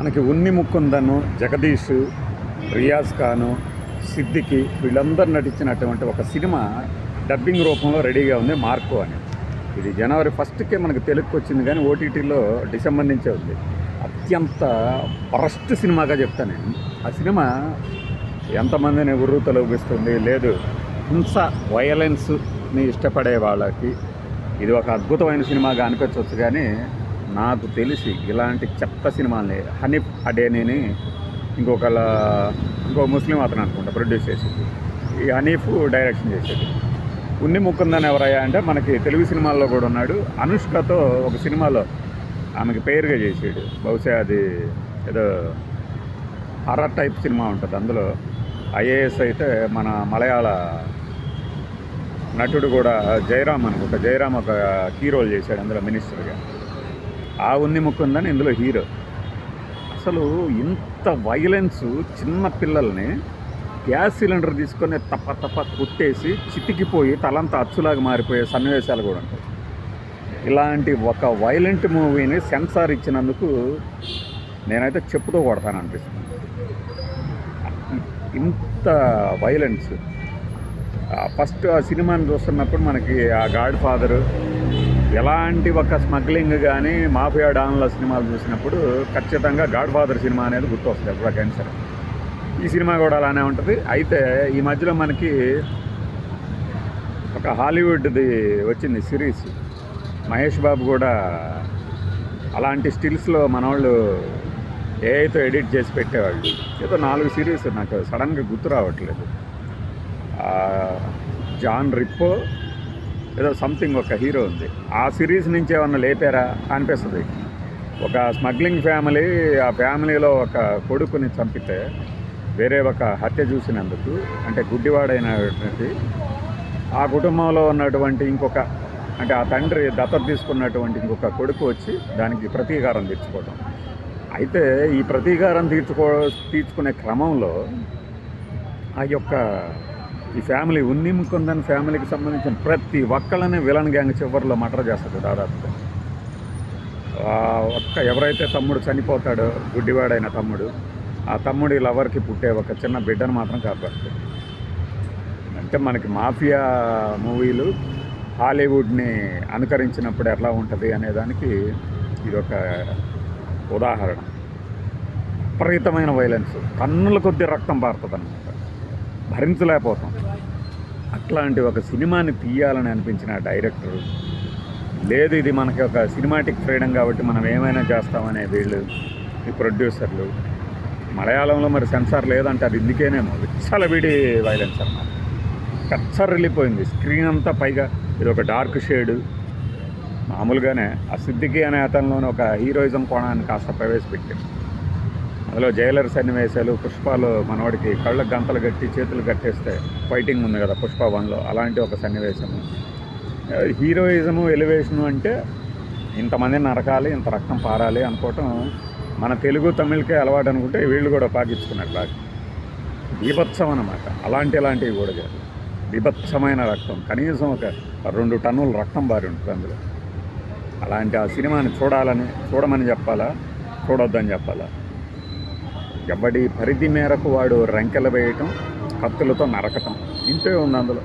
మనకి ఉన్ని ముకుందను జగదీష్ రియాజ్ ఖాను సిద్దికి వీళ్ళందరూ నటించినటువంటి ఒక సినిమా డబ్బింగ్ రూపంలో రెడీగా ఉంది మార్కో అని. ఇది జనవరి ఫస్ట్కే మనకు తెలుగుకి వచ్చింది కానీ ఓటీటీలో డిసెంబర్ నుంచే ఉంది. అత్యంత వరస్ట్ సినిమాగా చెప్తాను నేను. ఆ సినిమా ఎంతమందిని ఉర్రు తొలగిస్తుంది లేదు హింస వయలెన్స్ని ఇష్టపడే వాళ్ళకి ఇది ఒక అద్భుతమైన సినిమాగా అనిపించవచ్చు కానీ నాకు తెలిసి ఇలాంటి చెత్త సినిమాల్ని హనీఫ్ అడేనిని ఇంకొకళ్ళ ఇంకో ముస్లిం అతను అనుకుంటా ప్రొడ్యూస్ చేసింది. ఈ హనీఫ్ డైరెక్షన్ చేసేది. ఉన్ని ముకుందన్ ఎవరయ్యా అంటే మనకి తెలుగు సినిమాల్లో కూడా ఉన్నాడు. అనుష్కతో ఒక సినిమాలో ఆమెకి పేరుగా చేసాడు. బహుశా అది ఏదో హర్రర్ టైప్ సినిమా ఉంటుంది. అందులో ఐఏఎస్ అయితే మన మలయాళ నటుడు కూడా జయరామ్ అనుకుంటా. జయరామ్ ఒక హీరోలు చేశాడు అందులో మినిస్టర్గా. ఆ ఉన్ని ముక్కుందని ఇందులో హీరో. అసలు ఇంత వైలెన్స్ చిన్న పిల్లల్ని గ్యాస్ సిలిండర్ తీసుకొని తప్ప తప్ప కుట్టేసి చితికిపోయి తలంతా అచ్చులాగా మారిపోయే సన్నివేశాలు కూడా ఉంటాయి. ఇలాంటి ఒక వైలెంట్ మూవీని సెన్సార్ ఇచ్చినందుకు నేనైతే చెప్పుతో కొడతాను అనిపిస్తుంది. ఇంత వైలెన్స్. ఫస్ట్ ఆ సినిమాని చూస్తున్నప్పుడు మనకి ఆ గాడ్ ఫాదరు ఎలాంటి ఒక స్మగ్లింగ్ కానీ మాఫియా డాన్ల సినిమాలు చూసినప్పుడు ఖచ్చితంగా గాడ్ ఫాదర్ సినిమా అనేది గుర్తొస్తుంది ఎప్పటికైనా సరే. ఈ సినిమా కూడా అలానే ఉంటుంది. అయితే ఈ మధ్యలో మనకి ఒక హాలీవుడ్ది వచ్చింది సిరీస్. మహేష్ బాబు కూడా అలాంటి స్టిల్స్లో మనవాళ్ళు ఏఐతో ఎడిట్ చేసి పెట్టేవాళ్ళు. ఏదో నాలుగు సిరీస్ నాకు సడన్గా గుర్తు రావట్లేదు. జాన్ రిప్పో ఏదో సంథింగ్ ఒక హీరో ఉంది. ఆ సిరీస్ నుంచి ఏమన్నా లేపారా? అనిపిస్తుంది. ఒక స్మగ్లింగ్ ఫ్యామిలీ ఆ ఫ్యామిలీలో ఒక కొడుకుని చంపితే వేరే ఒక హత్య చూసినందుకు అంటే గుడ్డివాడైనటువంటి ఆ కుటుంబంలో ఉన్నటువంటి ఇంకొక అంటే ఆ తండ్రి దత్తత తీసుకున్నటువంటి ఇంకొక కొడుకు వచ్చి దానికి ప్రతీకారం తీర్చుకోవడం అయితే ఈ ప్రతీకారం తీర్చుకో తీర్చుకునే క్రమంలో ఆ యొక్క ఈ ఫ్యామిలీ ఉన్నిముకుందని ఫ్యామిలీకి సంబంధించిన ప్రతి ఒక్కళ్ళని విలన్ గ్యాంగ్ చివరిలో మటర్ చేస్తుంది దాదాపుగా. ఒక్క ఎవరైతే తమ్ముడు చనిపోతాడో గుడ్డివాడైన తమ్ముడు ఆ తమ్ముడి లవర్కి పుట్టే ఒక చిన్న బిడ్డను మాత్రం కాపాడుతుంది. అంటే మనకి మాఫియా మూవీలు హాలీవుడ్ని అనుకరించినప్పుడు ఎట్లా ఉంటుంది అనే దానికి ఇది ఒక ఉదాహరణ. విపరీతమైన వైలెన్స్ కన్నుల కొద్ది రక్తం పారుతుంది అన్నమాట భరించలేకపోతాం. అట్లాంటి ఒక సినిమాని తీయాలని అనిపించిన డైరెక్టర్ లేదు ఇది మనకి ఒక సినిమాటిక్ ఫ్రీడమ్ కాబట్టి మనం ఏమైనా చేస్తామనే వీళ్ళు ఈ ప్రొడ్యూసర్లు మలయాళంలో మరి సెన్సార్ లేదంటే అది ఇందుకేనేమో విచ్చలవిడి వైలెన్స్ అన్నమాట. కచ్చర్ వెళ్ళిపోయింది స్క్రీన్ అంతా పైగా ఇది ఒక డార్క్ షేడ్ మామూలుగానే ఆ సిద్దికి అనే అతనిలోని ఒక హీరోయిజం కోణాన్ని కాస్త ప్రవేశపెట్టింది. అందులో జైలర్ సన్నివేశాలు పుష్పాలు మనవాడికి కళ్ళకు గంతలు కట్టి చేతులు కట్టేస్తే ఫైటింగ్ ఉంది కదా పుష్ప వన్లో. అలాంటి ఒక సన్నివేశము. హీరోయిజము ఎలివేషను అంటే ఇంతమంది నరకాలి ఇంత రక్తం పారాలి అనుకోవటం మన తెలుగు తమిళకే అలవాటు అనుకుంటే వీళ్ళు కూడా పాటించుకున్నారు బాగా. బీభత్సం అనమాట అలాంటి అలాంటివి కూడా కాదు బీభత్సమైన రక్తం. కనీసం ఒక రెండు టన్నుల రక్తం బారి ఉంటుంది అందులో. అలాంటి ఆ సినిమాని చూడాలని చూడమని చెప్పాలా? చూడొద్దని చెప్పాలా? ఎవడి పరిధి మేరకు వాడు రంకెలు వేయటం కత్తులతో నరకటం ఇంతే ఉంది అందులో.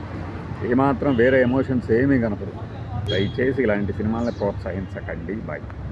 ఏమాత్రం వేరే ఎమోషన్స్ ఏమీ కనపడదు దయచేసి ఇలాంటి సినిమాలను ప్రోత్సహించకండి. బాయ్.